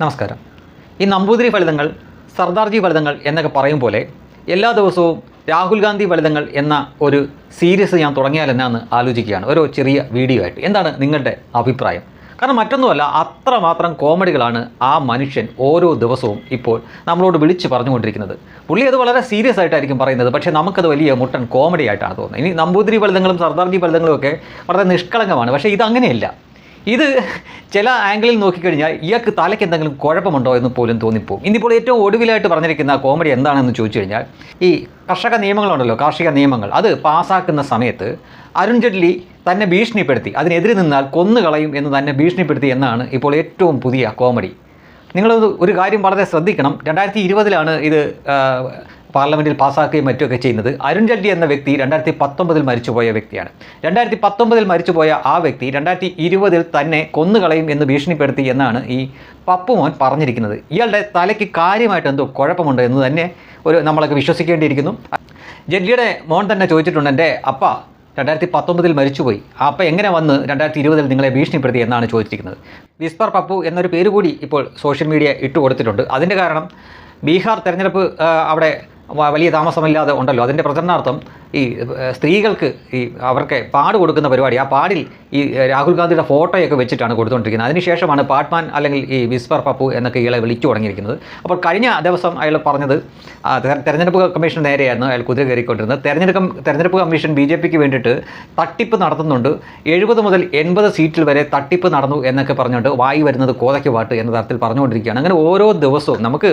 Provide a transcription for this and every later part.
നമസ്കാരം. ഈ നമ്പൂതിരി ഫലിതങ്ങൾ സർദാർജി ഫലിതങ്ങൾ എന്നൊക്കെ പറയും പോലെ എല്ലാ ദിവസവും രാഹുൽ ഗാന്ധി ഫലിതങ്ങൾ എന്ന ഒരു സീരീസ് ഞാൻ തുടങ്ങിയാൽ എന്നാന്ന് ആലോചിക്കുകയാണ്. ഒരു ചെറിയ വീഡിയോ ആയിട്ട്. എന്താണ് നിങ്ങളുടെ അഭിപ്രായം? കാരണം മറ്റൊന്നുമല്ല അത്രമാത്രം കോമഡികളാണ് ആ മനുഷ്യൻ ഓരോ ദിവസവും ഇപ്പോൾ നമ്മളോട് വിളിച്ച് പറഞ്ഞുകൊണ്ടിരിക്കുന്നത്. പുള്ളി അത് വളരെ സീരിയസ് ആയിട്ടായിരിക്കും പറയുന്നത്. പക്ഷേ നമുക്കത് വലിയ മുട്ടൻ കോമഡി ആയിട്ടാണ് തോന്നുന്നത്. ഇനി നമ്പൂതിരി ഫലിതങ്ങളും സർദാർജി ഫലിതങ്ങളും ഒക്കെ വളരെ നിഷ്കളങ്കമാണ്. പക്ഷേ ഇതങ്ങനെയല്ല ഇത് ചില ആംഗിളിൽ നോക്കിക്കഴിഞ്ഞാൽ ഇയാൾക്ക് തലയ്ക്ക് എന്തെങ്കിലും കുഴപ്പമുണ്ടോ എന്ന് പോലും തോന്നിപ്പോകും. ഇന്നിപ്പോൾ ഏറ്റവും ഒടുവിലായിട്ട് പറഞ്ഞിരിക്കുന്ന കോമഡി എന്താണെന്ന് ചോദിച്ചു കഴിഞ്ഞാൽ ഈ കർഷക നിയമങ്ങളുണ്ടല്ലോ കാർഷിക നിയമങ്ങൾ അത് പാസ്സാക്കുന്ന സമയത്ത് അരുൺ ജെയ്റ്റ്ലി തന്നെ ഭീഷണിപ്പെടുത്തി അതിനെതിരെ നിന്നാൽ കൊന്നുകളയും എന്ന് തന്നെ ഭീഷണിപ്പെടുത്തി എന്നാണ് ഇപ്പോൾ ഏറ്റവും പുതിയ കോമഡി നിങ്ങൾ ഒരു കാര്യം വളരെ ശ്രദ്ധിക്കണം. രണ്ടായിരത്തി ഇരുപതിലാണ് ഇത് പാർലമെന്റിൽ പാസ്സാക്കുകയും മറ്റുമൊക്കെ ചെയ്യുന്നത് അരുൺ ജെയ്റ്റ്ലി എന്ന വ്യക്തി രണ്ടായിരത്തി പത്തൊമ്പതിൽ മരിച്ചുപോയ വ്യക്തിയാണ്. രണ്ടായിരത്തി പത്തൊമ്പതിൽ മരിച്ചുപോയ ആ വ്യക്തി രണ്ടായിരത്തി ഇരുപതിൽ തന്നെ കൊന്നുകളയും എന്ന് ഭീഷണിപ്പെടുത്തി എന്നാണ് ഈ പപ്പുമോൻ പറഞ്ഞിരിക്കുന്നത്. ഇയാളുടെ തലയ്ക്ക് കാര്യമായിട്ട് എന്തോ കുഴപ്പമുണ്ട് എന്ന് തന്നെ ഒരു നമ്മളൊക്കെ വിശ്വസിക്കേണ്ടിയിരിക്കുന്നു. ജെയ്റ്റ്ലിയുടെ മോൻ തന്നെ ചോദിച്ചിട്ടുണ്ട് എന്റെ അപ്പ രണ്ടായിരത്തി പത്തൊമ്പതിൽ മരിച്ചുപോയി അപ്പം എങ്ങനെ വന്ന് രണ്ടായിരത്തി ഇരുപതിൽ നിങ്ങളെ ഭീഷണിപ്പെടുത്തി എന്നാണ് ചോദിച്ചിരിക്കുന്നത്? വിസ്പർ പപ്പു എന്നൊരു പേര് കൂടി ഇപ്പോൾ സോഷ്യൽ മീഡിയ ഇട്ട് കൊടുത്തിട്ടുണ്ട് അതിന്റെ കാരണം ബീഹാർ തെരഞ്ഞെടുപ്പ് അവിടെ വലിയ താമസമില്ലാതെ ഉണ്ടല്ലോ. അതിന്റെ പ്രചരണാർത്ഥം ഈ സ്ത്രീകൾക്ക് ഈ അവർക്ക് പാട് കൊടുക്കുന്ന പരിപാടി ആ പാടിൽ ഈ രാഹുൽ ഗാന്ധിയുടെ ഫോട്ടോയൊക്കെ വെച്ചിട്ടാണ് കൊടുത്തുകൊണ്ടിരിക്കുന്നത്. അതിനുശേഷമാണ് പാട്ട്മാൻ അല്ലെങ്കിൽ ഈ വിസ്പർ പപ്പു എന്നൊക്കെ ഇയാളെ വിളിച്ചു തുടങ്ങിയിരിക്കുന്നത്. അപ്പോൾ കഴിഞ്ഞ ദിവസം അയാൾ പറഞ്ഞത് തെരഞ്ഞെടുപ്പ് കമ്മീഷൻ നേരെയായിരുന്നു അയാൾ കുതിര കയറിക്കൊണ്ടിരുന്നത്. തെരഞ്ഞെടുപ്പ് തെരഞ്ഞെടുപ്പ് കമ്മീഷൻ ബി ജെ പിക്ക് വേണ്ടിയിട്ട് തട്ടിപ്പ് നടത്തുന്നുണ്ട്. എഴുപത് മുതൽ എൺപത് സീറ്റിൽ വരെ തട്ടിപ്പ് നടന്നു എന്നൊക്കെ പറഞ്ഞുകൊണ്ട് വായി വരുന്നത് കോതയ്ക്ക് പാട്ട് എന്ന തരത്തിൽ പറഞ്ഞുകൊണ്ടിരിക്കുകയാണ്. അങ്ങനെ ഓരോ ദിവസവും നമുക്ക്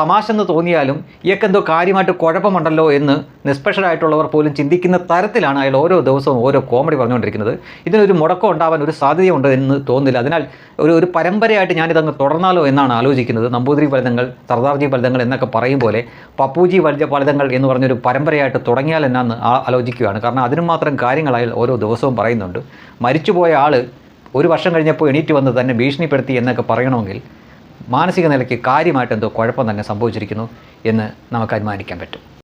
തമാശ എന്ന് തോന്നിയാലും ഇയൊക്കെന്തോ കാര്യമായിട്ട് കുഴപ്പമുണ്ടല്ലോ എന്ന് നിഷ്പക്ഷരായിട്ടുള്ളവർ പോലും ചിന്തിക്കുന്ന തരത്തിലാണ് അയാൾ ഓരോ ദിവസവും ഓരോ കോമഡി പറഞ്ഞുകൊണ്ടിരിക്കുന്നത്. ഇതിനൊരു മുടക്കം ഉണ്ടാവാൻ ഒരു സാധ്യതയുണ്ട് എന്ന് തോന്നുന്നില്ല. അതിനാൽ ഒരു ഒരു പരമ്പരയായിട്ട് ഞാനിതങ്ങ് തുടർന്നാലോ എന്നാണ് ആലോചിക്കുന്നത്. നമ്പൂതിരി ഫലിതങ്ങൾ സർദാർജി ഫലിതങ്ങൾ എന്നൊക്കെ പറയും പോലെ പപ്പൂജി വലിയ ഫലിതങ്ങൾ എന്ന് പറഞ്ഞൊരു പരമ്പരയായിട്ട് തുടങ്ങിയാൽ എന്നാന്ന് ആലോചിക്കുകയാണ്. കാരണം അതിനും മാത്രം കാര്യങ്ങൾ അയാൾ ഓരോ ദിവസവും പറയുന്നുണ്ട്. മരിച്ചുപോയ ആൾ ഒരു വർഷം കഴിഞ്ഞപ്പോൾ എണീറ്റ് വന്ന് തന്നെ ഭീഷണിപ്പെടുത്തി എന്നൊക്കെ പറയണമെങ്കിൽ മാനസിക നിലയ്ക്ക് കാര്യമായിട്ട് എന്തോ കുഴപ്പം തന്നെ സംഭവിച്ചിരിക്കുന്നു എന്ന് നമുക്ക് അനുമാനിക്കാൻ പറ്റും.